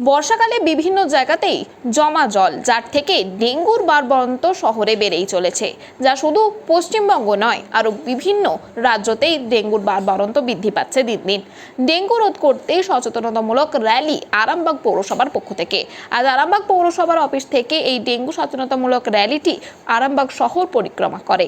বর্ষাকালে বিভিন্ন জায়গাতেই জমা জল, যার থেকে ডেঙ্গুর বারবরন্ত শহরে বেড়েই চলেছে। যা শুধু পশ্চিমবঙ্গ নয়, আরও বিভিন্ন রাজ্যতেই ডেঙ্গুর বারবরন্ত বৃদ্ধি পাচ্ছে দিন দিন। ডেঙ্গু রোধ করতে সচেতনতামূলক র্যালি আরামবাগ পৌরসভার পক্ষ থেকে। আজ আরামবাগ পৌরসভার অফিস থেকে এই ডেঙ্গু সচেতনতামূলক র্যালিটি আরামবাগ শহর পরিক্রমা করে।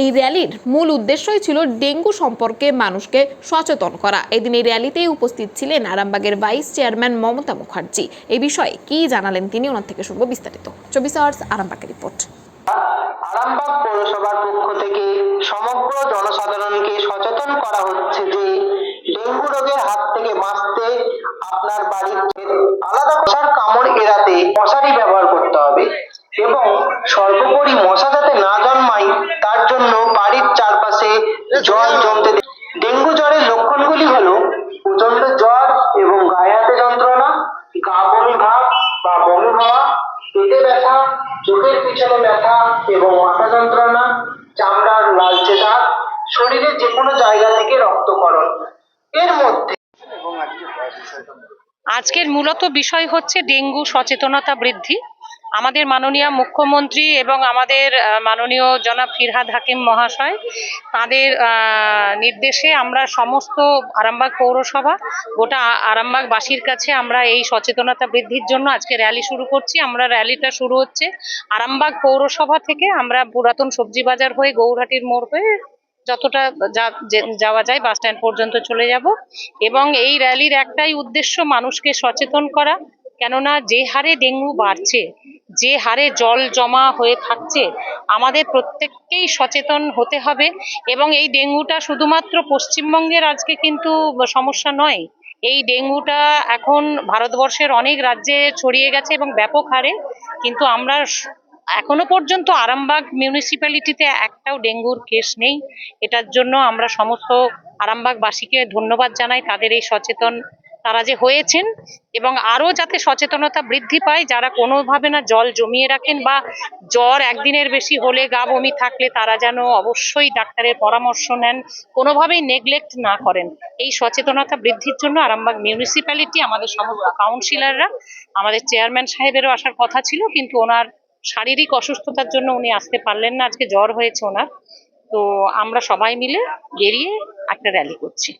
এই র্যালির মূল উদ্দেশ্যই ছিল ডেঙ্গু সম্পর্কে মানুষকে সচেতন করা। এদিন এই র্যালিতে উপস্থিত ছিলেন আরামবাগের ভাইস চেয়ারম্যান মমতা মুখার্জি। এই বিষয়ে কি জানালেন তিনি, ওনার থেকে শুনব বিস্তারিত। চব্বিশ আওয়ার্স আরামবাগের রিপোর্ট আরামবাগ পৌরসভার পক্ষ থেকে সমগ্র জনসাধারণকে সচেতন করা হচ্ছে যে ডেঙ্গু রোগের হাত থেকে বাঁচতে আপনার বাড়ির আলাদা মশার কামড় এড়াতে মশারি ব্যবহার করতে হবে এবং সর্বোপরি জল জমতে ডেঙ্গু জ্বরের লক্ষণগুলি হলো প্রচণ্ড জ্বর এবং গায়ে যন্ত্রণা, গা বমি ভাব বা বমি হওয়া, পেটে ব্যথা, চোখের পিছনে ব্যথা এবং মাথা যন্ত্রণা, চামড়ার লালচে দাগ, শরীরের যে কোনো জায়গা থেকে রক্তকরণ এর মধ্যে আজকের মূলত বিষয় হচ্ছে ডেঙ্গু সচেতনতা বৃদ্ধি। আমাদের মাননীয় মুখ্যমন্ত্রী এবং আমাদের মাননীয় জনাব ফিরহাদ হাকিম মহাশয়, তাদের নির্দেশে আমরা সমস্ত আরামবাগ পৌরসভা, গোটা আরামবাগবাসীর কাছে আমরা এই সচেতনতা বৃদ্ধির জন্য আজকে র্যালি শুরু করছি। আমরা র্যালিটা শুরু হচ্ছে আরামবাগ পৌরসভা থেকে। আমরা পুরাতন সবজি বাজার হয়ে গৌরহাটির মোড় হয়ে যতটা যাওয়া যায় বাস স্ট্যান্ড পর্যন্ত চলে যাব। এবং এই র্যালির একটাই উদ্দেশ্য মানুষকে সচেতন করা। কেননা যে হারে ডেঙ্গু বাড়ছে যে হারে জল জমা হয়ে থাকছে, আমাদের প্রত্যেককেই সচেতন হতে হবে এবং এই ডেঙ্গুটা শুধুমাত্র পশ্চিমবঙ্গের আজকে কিন্তু সমস্যা নয়। এই ডেঙ্গুটা এখন ভারতবর্ষের অনেক রাজ্যে ছড়িয়ে গেছে এবং ব্যাপক হারে, কিন্তু আমরা এখনও পর্যন্ত আরামবাগ মিউনিসিপ্যালিটিতে একটাও ডেঙ্গুর কেস নেই। এটার জন্য আমরা সমস্ত আরামবাগবাসীকে ধন্যবাদ জানাই, তাদের এই সচেতন তারা যে হয়েছেন এবং আরও যাতে সচেতনতা বৃদ্ধি পায়, যারা কোনোভাবে না জল জমিয়ে রাখেন বা জ্বর একদিনের বেশি হলে গা বমি থাকলে তারা যেন অবশ্যই ডাক্তারের পরামর্শ নেন, কোনোভাবেই নেগলেক্ট না করেন। এই সচেতনতা বৃদ্ধির জন্য আরামবাগ মিউনিসিপ্যালিটি আমাদের সমস্ত কাউন্সিলররা আমাদের চেয়ারম্যান সাহেবেরও আসার কথা ছিল, কিন্তু ওনার শারীরিক অসুস্থতার জন্য উনি আসতে পারলেন না, আজকে জ্বর হয়েছে ওনার। তো আমরা সবাই মিলে বেরিয়ে একটা র্যালি করছি।